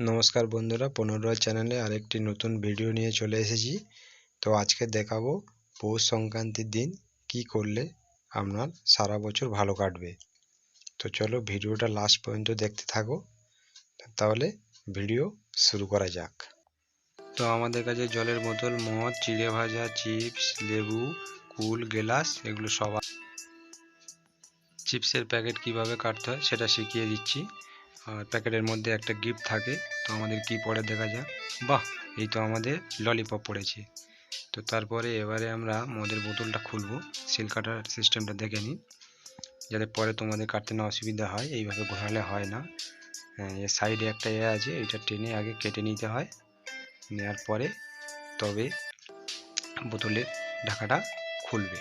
নমস্কার বন্ধুরা পুনরায় চ্যানেলে আরেকটি নতুন ভিডিও নিয়ে চলে এসেছি। তো আজকে দেখাবো পৌষ সংক্রান্তির দিন কি করলে আপনার সারা বছর ভালো কাটবে। তো চলো ভিডিওটা লাস্ট পর্যন্ত দেখতে থাকো। তাহলে ভিডিও শুরু করা যাক। তো আমাদের কাছে জলের বোতল, মদ, চিড়ে ভাজা, চিপস, লেবু, কুল, গেলাস এগুলো সব আ- চিপসের প্যাকেট কীভাবে কাটতে হয় সেটা শিখিয়ে দিচ্ছি। প্যাকেটের মধ্যে একটা গিফট থাকে তো আমাদের কি পড়ে দেখা যাক। বাহ এই তো আমাদের ললিপপ পড়েছে। তো তারপরে এবারে আমরা মদের বোতলটা খুলবো সিল কাটার সিস্টেমটা দেখে নিই। যাতে পরে তোমাদের কাটতে না অসুবিধা হয় এইভাবে ঘোরালে হয় না। হ্যাঁ, এর সাইডে একটা এ আছে এটা টেনে আগে কেটে নিতে হয়। নেওয়ার পরে তবে বোতলের ঢাকাটা খুলবে।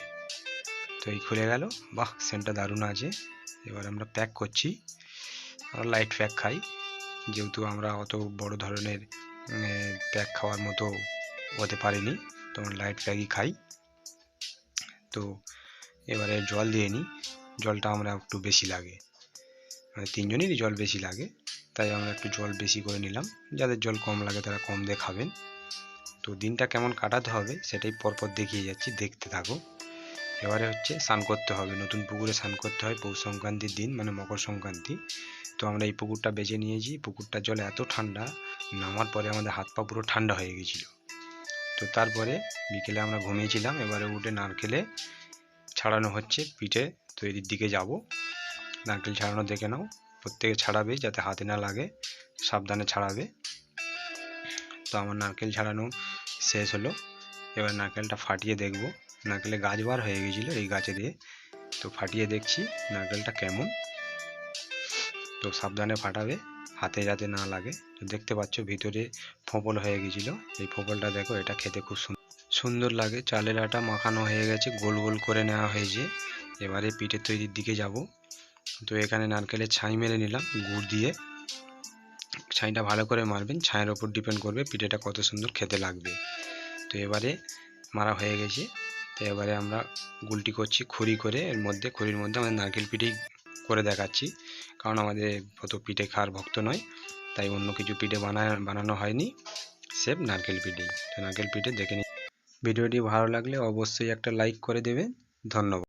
তো এই খুলে গেল বাহ সেন্টটা দারুণ আছে। এবার আমরা প্যাক করছি। লাইট প্যাক খাই। যেহেতু আমরা অত বড় ধরনের প্যাক খাওয়ার মতো হতে পারিনি, তো আমরা লাইট প্যাকই খাই। তো এবারে জল দিয়ে নিই। জলটা আমরা একটু বেশি লাগে। মানে তিনজনেরই জল বেশি লাগে, তাই আমরা একটু জল বেশি করে নিলাম। যাদের জল কম লাগে তারা কম দিয়ে খাবেন। তো দিনটা কেমন কাটাতে হবে সেটাই পরপর দেখিয়ে যাচ্ছি। দেখতে থাকো। এবারে হচ্ছে স্নান করতে হবে। নতুন পুকুরে স্নান করতে হয়। পৌষ সংক্রান্তির দিন মানে মকর সংক্রান্তি। তো আমরা এই পুকুরটা বেছে নিয়েছি। পুকুরটার জল এত ঠান্ডা, নামার পরে আমাদের হাত পা পুরো ঠান্ডা হয়ে গেছিল। তো তারপরে বিকেলে আমরা ঘুমিয়েছিলাম। এবারে উঠে নারকেলে ছাড়ানো হচ্ছে পিঠে। তৈরির দিকে যাব। নারকেল ছাড়ানো দেখে নাও। প্রত্যেকে ছাড়াবে যাতে হাতে না লাগে। সাবধানে ছাড়াবে। তো আমার নারকেল ছাড়ানো শেষ হলো। এবার নারকেলটা ফাটিয়ে দেখব। নারকেলে গাছ বার হয়ে গেছিল এই গাছে দিয়ে। তো ফাটিয়ে দেখছি নারকেলটা কেমন। তো সাবধানে ফাটাবে, হাতে যাতে না লাগে। তো দেখতে পাচ্ছ ভিতরে ফোঁপল হয়ে গেছিল। এই ফোঁপলটা দেখো, এটা খেতে খুব সুন- সুন্দর লাগে। চালের আটা মাখানো হয়ে গেছে, গোল গোল করে নেওয়া হয়েছে। এবারে পিঠে তৈরির দিকে যাব। তো এখানে নারকেলের ছাই মেরে নিলাম, গুড় দিয়ে। ছাইটা ভালো করে মারবেন, ছাইয়ের ওপর ডিপেন্ড করবে পিঠেটা কত সুন্দর খেতে লাগবে। তো এবারে মারা হয়ে গেছে। তো এবারে আমরা গুলটি করছি খড়ি করে, এর মধ্যে, খড়ির মধ্যে আমাদের নারকেল পিঠে করে দেখাচ্ছি। কারণ আমাদের অত পিঠে খাওয়ার ভক্ত নয়, তাই অন্য কিছু পিঠে বানা বানানো হয়নি সেফ নারকেল পিঠেই। তো নারকেল পিঠে দেখে নিই ভিডিওটি ভালো লাগলে অবশ্যই একটা লাইক করে দেবেন। ধন্যবাদ।